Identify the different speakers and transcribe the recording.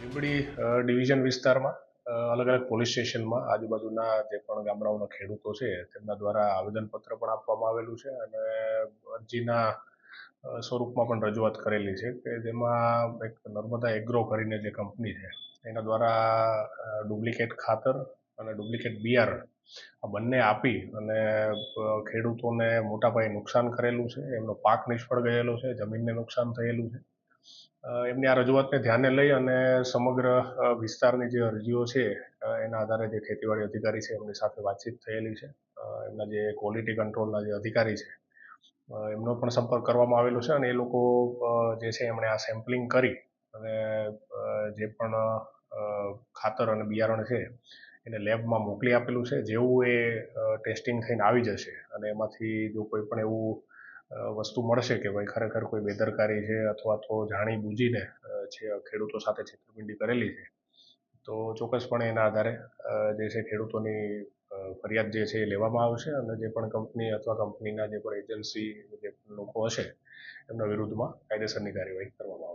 Speaker 1: Limbdi division વિસ્તારમાં અલગ અલગ પોલીસ સ્ટેશનમાં આજુબાજુના જે પણ ગામડાઓના ખેડૂતો છે, તેમના દ્વારા આવેદનપત્ર પણ આપવામાં આવેલું છે અને અરજીના સ્વરૂપમાં પણ રજૂઆત કરેલી છે કે જેમાં એક નર્મદા એગ્રો કરીને જે કંપની છે, એના દ્વારા ડુપ્લિકેટ ખાતર અને ડુપ્લિકેટ બિયારણ આ બંને આપી અને ખેડૂતોને મોટા પાયે નુકસાન કરેલું છે, એમનો પાક નિષ્ફળ ગયેલો છે, જમીનને નુકસાન થયેલું છે. એમની આ રજૂઆતને ધ્યાને લઈ અને સમગ્ર વિસ્તારની જે અરજીઓ છે એના આધારે જે ખેતીવાડી અધિકારી છે, એમની સાથે વાતચીત થયેલી છે. એમના જે ક્વોલિટી કંટ્રોલના જે અધિકારી છે એમનો પણ સંપર્ક કરવામાં આવેલો છે અને એ લોકો જે છે એમણે આ સેમ્પલિંગ કરી અને જે પણ ખાતર અને બિયારણ છે, એને લેબમાં મોકલી આપેલું છે. જેવું એ ટેસ્ટિંગ થઈને આવી જશે અને એમાંથી જો કોઈ પણ એવું વસ્તુ મળશે કે ભાઈ ખરેખર કોઈ બેદરકારી છે અથવા તો જાણી બૂજીને છે ખેડૂતો સાથે છેતરપિંડી કરેલી છે, તો ચોક્કસપણે એના આધારે જે છે ખેડૂતોની ફરિયાદ જે છે એ લેવામાં આવશે અને જે પણ કંપની અથવા કંપનીના જે પણ એજન્સી જે લોકો હશે, એમના વિરુદ્ધમાં કાયદેસરની કાર્યવાહી કરવામાં